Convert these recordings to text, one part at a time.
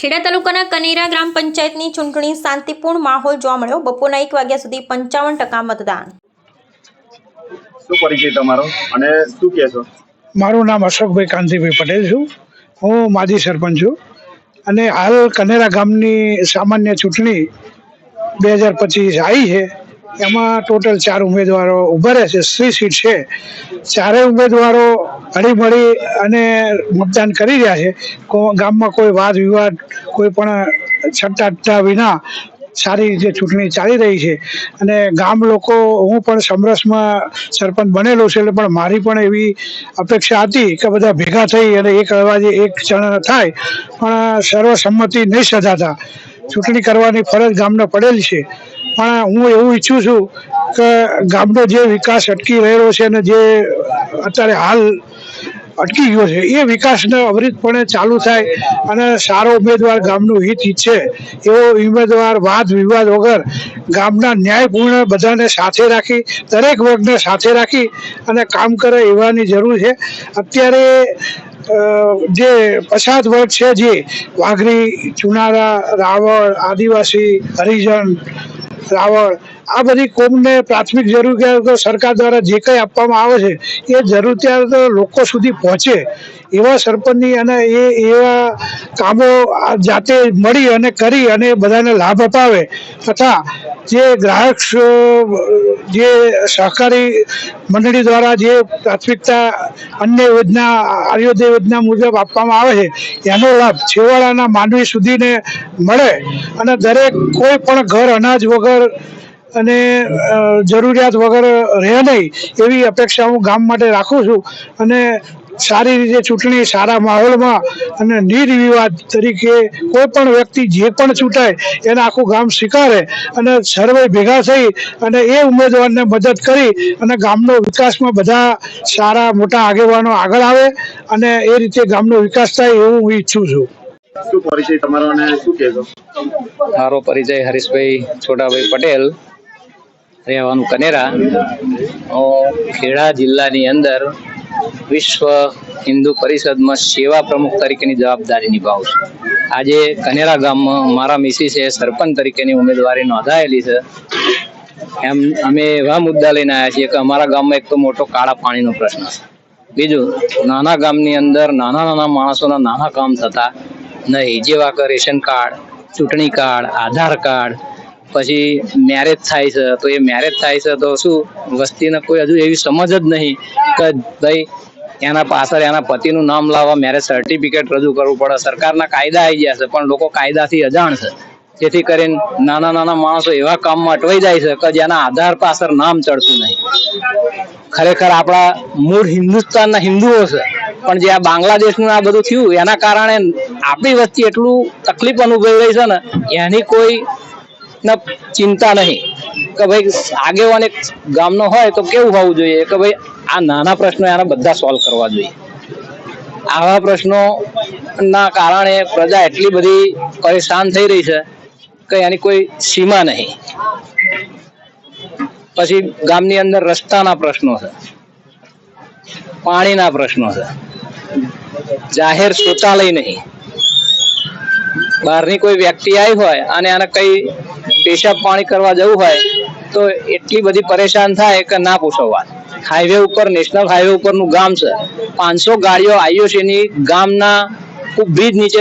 ખેડા તાલુકાના કનેરા ગ્રામ પંચાયતની ચૂંટણી શાંતિપૂર્ણ માહોલ જોવા મળ્યો. બપોરના એક વાગ્યા સુધી પંચાવન ટકા મતદાન. શું પરિચય તમારો અને શું કહેશો મારું નામ અશોકભાઈ કાંતિભાઈ પટેલ છું. હું માજી સરપંચ છું. અને હાલ કનેરા ગામની સામાન્ય ચૂંટણી બે હજાર પચીસ આવી છે. એમાં ટોટલ ચાર ઉમેદવારો ઊભા રહે છે. સ્ત્રી સીટ છે. ચારેય ઉમેદવારો હળીમળી અને મતદાન કરી રહ્યા છે. ગામમાં કોઈ વાદ વિવાદ, કોઈ પણ છટ્ટા વિના સારી રીતે ચૂંટણી ચાલી રહી છે. અને ગામ લોકો, હું પણ સમરસમાં સરપંચ બનેલો છે એટલે પણ મારી પણ એવી અપેક્ષા હતી કે બધા ભેગા થઈ અને એક અવાજે એક જણ થાય. પણ સર્વસંમતિ નહીં સધાતા. ચૂંટણી કરવાની ફરજ ગામને પડેલ છે. પણ હું એવું ઈચ્છું છું કે ગામનો જે વિકાસ અટકી રહેલો છે અને જે અત્યારે હાલ અટકી ગયો છે, એ વિકાસને અવિરતપણે ચાલુ થાય અને સારો ઉમેદવાર ગામનું હિત ઈચ્છે એવો ઉમેદવાર, વાદ વિવાદ વગર ગામના ન્યાયપૂર્ણ બધાને સાથે રાખી, દરેક વર્ગને સાથે રાખી અને કામ કરે એવાની જરૂર છે. અત્યારે જે પછાત વર્ગ છે જે વાઘરી ચુનારા રાવળ આદિવાસી હરિજન રાવળ આ બધી કોમને પ્રાથમિક જરૂરિયાતો સરકાર દ્વારા જે કંઈ આપવામાં આવે છે, એ જરૂરિયાતો લોકો સુધી પહોંચે. એવા સરપંચની અને એ એવા કામો જાતે મળી અને કરી અને બધાને લાભ અપાવે. તથા જે ગ્રાહક જે સહકારી મંડળી દ્વારા જે પ્રાથમિકતા અન્ય યોજના, આર્યોદય યોજના મુજબ આપવામાં આવે છે, એનો લાભ છેવાડાના માનવી સુધીને મળે. અને દરેક કોઈ પણ ઘર અનાજ વગર અને જરૂરિયાત વગર રહે નહીં એવી અપેક્ષા હું ગામ માટે રાખું છું. અને સારી રીતે ચૂંટણી સારા માહોલમાં અને નિર્વિવાદ તરીકે કોઈ પણ વ્યક્તિ જે પણ ચૂંટાય એને આખું ગામ સ્વીકારે અને સર્વે ભેગા થઈ અને એ ઉમેદવારને મદદ કરી અને ગામનો વિકાસમાં બધા સારા મોટા આગેવાનો આગળ આવે અને એ રીતે ગામનો વિકાસ થાય એવું હું ઈચ્છું છું. શું પરિચય તમારો અને શું કહેશો? મારો પરિચય હરીશભાઈ છોટાભાઈ પટેલ, રહેવાનું કનેરા. ખેડા જિલ્લાની અંદર વિશ્વ હિન્દુ પરિષદમાં સેવા પ્રમુખ તરીકેની જવાબદારી નિભાવું છું. આજે કનેરા ગામમાં મારા મિસિસે સરપંચ તરીકેની ઉમેદવારી નોંધાયેલી છે. એમ, અમે એવા મુદ્દા લઈને આવ્યા છીએ કે અમારા ગામમાં એક તો મોટો કાળા પાણીનો પ્રશ્ન છે. બીજું, નાના ગામની અંદર નાના નાના માણસોના નાના કામ થતા નહીં, જેવા કે રેશન કાર્ડ, ચૂંટણી કાર્ડ, આધાર કાર્ડ, પછી મેરેજ થાય છે, તો એ મેરેજ થાય છે, તો શું, વસ્તીને કોઈ હજુ એવી સમજ જ નહીં કે ભાઈ, એના પાછળ એના પતિનું નામ લાવવા મેરેજ સર્ટિફિકેટ રજૂ કરવું પડે. સરકારના કાયદા આવી ગયા છે, પણ લોકો કાયદાથી અજાણ છે. જેથી કરીને નાના નાના માણસો એવા કામમાં અટવાઈ જાય છે કે જેના આધાર પાછળ નામ ચડતું નહીં. ખરેખર આપણા મૂળ હિન્દુસ્તાનના હિન્દુઓ છે. પણ જે આ બાંગ્લાદેશનું આ બધું થયું, એના કારણે આપણી વચ્ચે એટલું તકલીફ અનુભવી રહી છે ને, એની કોઈ ચિંતા નહીં. કે ભાઈ, આગેવાન એક ગામનો હોય તો કેવું હોવું જોઈએ? કે ભાઈ, આ નાના પ્રશ્નો એના બધા સોલ્વ કરવા જોઈએ. આવા પ્રશ્નો ના કારણે પ્રજા એટલી બધી પરેશાન થઈ રહી છે કે એની કોઈ સીમા નહીં. પછી ગામની અંદર રસ્તાના પ્રશ્નો છે, પાણીના પ્રશ્નો છે. જાહેર શૌચાલય નહીં. બહારની કોઈ વ્યક્તિ આવી હોય અને આને કઈ પેશાબ પાણી કરવા જવું હોય, તો એટલી બધી પરેશાન થાય કે ના પૂછો વાત. હાઈવે ઉપર, નેશનલ હાઈવે ઉપરનું ગામ છે. પાંચસો ગાડીઓ આઈઓસીની ગામના બ્રિજ નીચે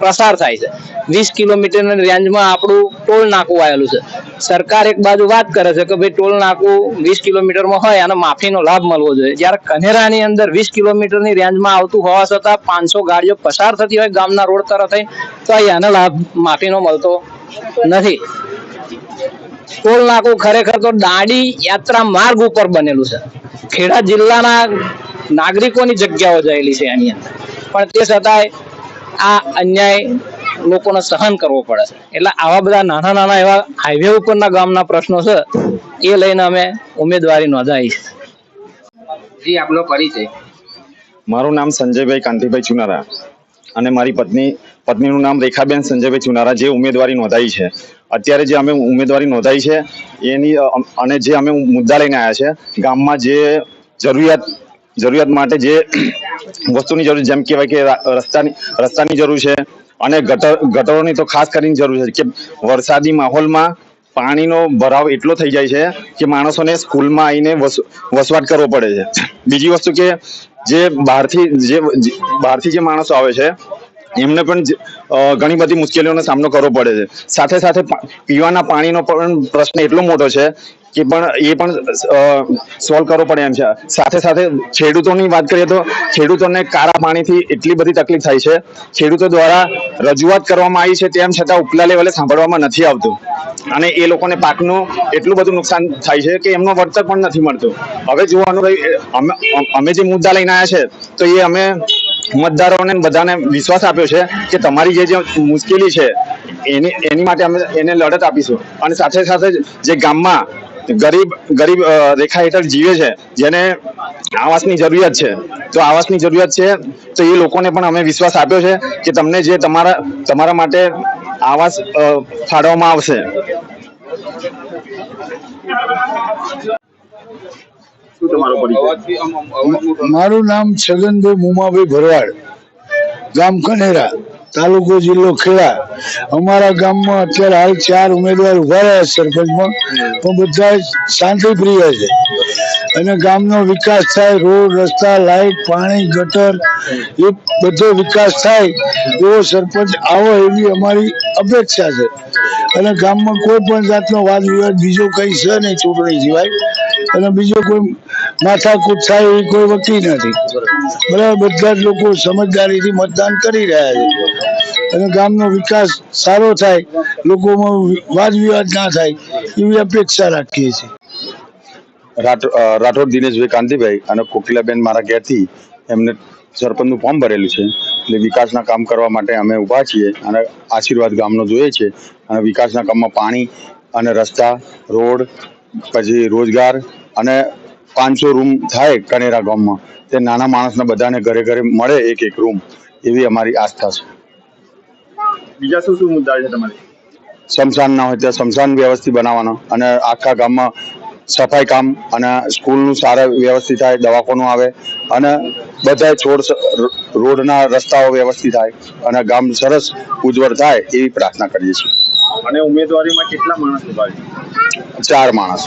પ્રસાર થાય છે. વીસ કિલોમીટરની રેન્જમાં આપણું ટોલ નાકું આવેલું છે. સરકાર એક બાજુ વાત કરે છે કે ભાઈ ટોલ નાકું વીસ કિલોમીટરમાં હોય અને માફીનો લાભ મળવો જોઈએ. જ્યારે કનેરાની અંદર વીસ કિલોમીટરની રેન્જમાં આવતું હોવા છતાં પાંચસો ગાડીઓ પસાર થતી હોય, ગામના રોડ તરફ તો એને લાભ માફીનો મળતો નથી. ટોલ નાકું ખરેખર તો દાંડી યાત્રા માર્ગ ઉપર બનેલું છે. ખેડા જિલ્લાના નાગરિકોની જગ્યાઓ જયેલી છે એની અંદર. પણ તે છતાંય આ અન્યાય લોકોને સહન કરવો પડે છે. એટલે આવા બધા નાના નાના એવા હાઈવે ઉપરના ગામના પ્રશ્નો છે એ લઈને અમે ઉમેદવારી નોંધાવી છે. જી આપનો પરિચય. મારું નામ સંજયભાઈ કાંતિભાઈ ચુનારા અને મારી પત્ની પત્નીનું નામ રેખાબેન સંજયભાઈ ચુનારા જે ઉમેદવારી નોંધાઈ છે. અત્યારે જે અમે ઉમેદવારી નોંધાઈ છે એની અને જે અમે મુદ્દા લઈને આવ્યા છે ગામમાં જે જરૂરિયાત જરૂરિયાત માટે જે વસ્તુની જરૂર, જેમ કહેવાય કે રસ્તાની રસ્તાની જરૂર છે અને ગટર, ગટરોની તો ખાસ કરીને જરૂર છે કે વરસાદી માહોલમાં પાણીનો ભરાવ એટલો થઈ જાય છે કે માણસોને સ્કૂલમાં આવીને વસ- વસવાટ કરવો પડે છે. બીજી વસ્તુ કે જે બહારથી જે બહારથી જે માણસો આવે છે, એમને પણ ઘણી બધી મુશ્કેલીઓનો સામનો કરવો પડે છે. સાથે સાથે પીવાના પાણીનો પણ પ્રશ્ન એટલો મોટો છે કે પણ, એ પણ સોલ્વ કરવો પડે એમ છે. સાથે સાથે ખેડૂતોની વાત કરીએ તો ખેડૂતોને કારા પાણીથી એટલી બધી તકલીફ થાય છે. ખેડૂતો દ્વારા રજૂઆત કરવામાં આવી છે તેમ છતાં ઉપલા લેવલે સાંભળવામાં નથી આવતું. અને એ લોકોને પાકનું એટલું બધું નુકસાન થાય છે કે એમનો વળતર પણ નથી મળતું. હવે જોવાનું રહ્યું અમે જે મુદ્દા લઈને આવ્યા છે, તો એ અમે મતદારોને બધાને વિશ્વાસ આપ્યો છે કે તમારી જે જે મુશ્કેલી છે, એની એની માટે અમે એને લડત આપીશું. અને સાથે સાથે જે ગામમાં ગરીબ ગરીબ રેખા હેઠળ જીવે છે જેને આવાસની જરૂરિયાત છે. તો આવાસની જરૂરિયાત છે તો એ લોકોને પણ અમે વિશ્વાસ આપ્યો છે કે તમને જે તમારા તમારા માટે આવાસ ફાળવવામાં આવશે. મારું નામ છગનભાઈ મુમાભાઈ ભરવાડ ગામ કનેરા. તાલુકો જિલ્લો ખેડા. અમારા ગામમાં અત્યારે હાલ ચાર ઉમેદવાર ઊભા રહ્યા સરપંચમાં. પણ બધા શાંતિપ્રિય છે. અને ગામનો વિકાસ થાય, રોડ, રસ્તા લાઇટ પાણી, ગટર, એ બધો વિકાસ થાય, એવો સરપંચ આવો એવી અમારી અપેક્ષા છે. અને ગામમાં કોઈ પણ જાતનો વાદ વિવાદ બીજો કઈ છે નહીં ચૂંટણી સિવાય. અને બીજો કોઈ માથાકૂટ થાય એવી કોઈ વકી નથી. બરાબર, બધા જ લોકો સમજદારીથી મતદાન કરી રહ્યા છે. અને ગામનો વિકાસ સારો થાય, લોકોમાં વાદ વિવાદ ના થાય, એવી અપેક્ષા રાખીએ છીએ. રાઠ- રાઠોડ દિનેશભાઈ કાંતિભાઈ અને કોકિલાબેન મારા ઘેરથી એમને સરપંચનું ફોર્મ ભરેલું છે. એટલે વિકાસના કામ કરવા માટે અમે ઊભા છીએ અને આશીર્વાદ ગામનો જોઈએ છે. અને વિકાસના કામમાં પાણી અને રસ્તા, રોડ, પછી રોજગાર અને પાંચસો રૂમ થાય કનેરા ગામમાં તે નાના માણસને બધાને ઘરે ઘરે મળે એક એક રૂમ એવી અમારી આસ્થા છે. બીજા શું શું મુદ્દા છે તમારી? શમશાન ના હોય ત્યાં શમશાન વ્યવસ્થિત બનાવવાનો અને આખા ગામમાં સફાઈ કામ અને સ્કૂલનું સારા વ્યવસ્થિત થાય દવાખાનું આવે અને બધા છોડ રોડના રસ્તાઓ વ્યવસ્થિત થાય અને ગામ સરસ ઉજ્જવળ થાય એવી પ્રાર્થના કરીએ છીએ. અને ઉમેદવારીમાં કેટલા માણસ ઊભા ચાર માણસ.